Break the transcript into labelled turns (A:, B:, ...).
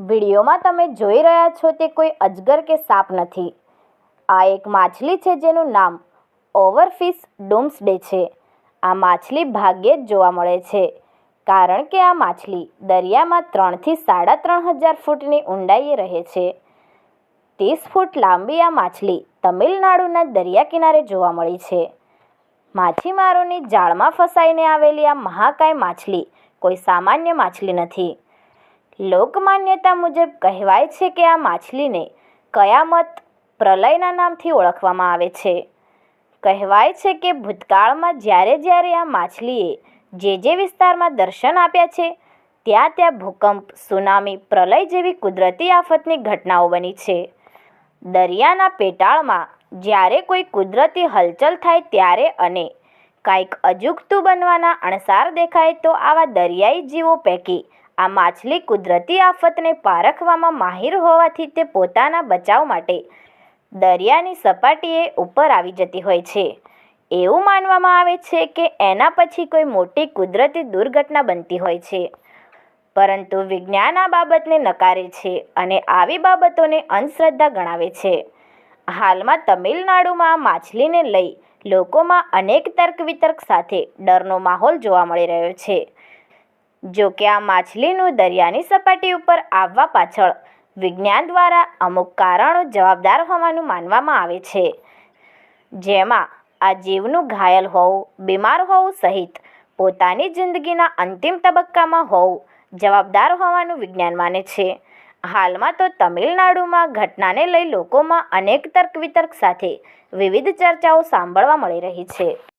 A: વિડીયોમાં તમે જોઈ રહ્યા છો તે કોઈ અજગર કે સાપ નથી. આ એક માછલી છે જેનું નામ ઓવરફિશ ડુમ્સડે છે. આ માછલી ભાગ્યે જ જોવા મળે છે. કારણ કે આ માછલી દરિયામાં ત્રણથી સાડા ત્રણ હજાર ફૂટની ઊંડાઈએ રહે છે. ત્રીસ ફૂટ લાંબી આ માછલી તમિલનાડુના દરિયા કિનારે જોવા મળી છે. માછીમારોની જાળમાં ફસાઈને આવેલી આ મહાકાય માછલી કોઈ સામાન્ય માછલી નથી. લોકમાન્યતા મુજબ કહેવાય છે કે આ માછલીને કયામત પ્રલયના નામથી ઓળખવામાં આવે છે. કહેવાય છે કે ભૂતકાળમાં જ્યારે જ્યારે આ માછલીએ જે જે વિસ્તારમાં દર્શન આપ્યા છે, ત્યાં ત્યાં ભૂકંપ, સુનામી, પ્રલય જેવી કુદરતી આફતની ઘટનાઓ બની છે. દરિયાના પેટાળમાં જ્યારે કોઈ કુદરતી હલચલ થાય ત્યારે અને કાંઈક અજુગતું બનવાના અણસાર દેખાય તો આવા દરિયાઈ જીવો પૈકી આ માછલી કુદરતી આફતને પારખવામાં માહિર હોવાથી તે પોતાના બચાવ માટે દરિયાની સપાટીએ ઉપર આવી જતી હોય છે. એવું માનવામાં આવે છે કે એના પછી કોઈ મોટી કુદરતી દુર્ઘટના બનતી હોય છે. પરંતુ વિજ્ઞાન આ બાબતને નકારે છે અને આવી બાબતોને અંધશ્રદ્ધા ગણાવે છે. હાલમાં તમિલનાડુમાં માછલીને લઈ લોકોમાં અનેક તર્ક વિતર્ક સાથે ડરનો માહોલ જોવા મળી રહ્યો છે. જો કે આ માછલીનું દરિયાની સપાટી ઉપર આવવા પાછળ વિજ્ઞાન દ્વારા અમુક કારણો જવાબદાર હોવાનું માનવામાં આવે છે. જેમાં આ જીવનું ઘાયલ હોવું, બીમાર હોવું સહિત પોતાની જિંદગીના અંતિમ તબક્કામાં હોવું જવાબદાર હોવાનું વિજ્ઞાન માને છે. હાલમાં તો તમિલનાડુમાં ઘટનાને લઈ લોકોમાં અનેક તર્ક વિતર્ક સાથે વિવિધ ચર્ચાઓ સાંભળવા મળી રહી છે.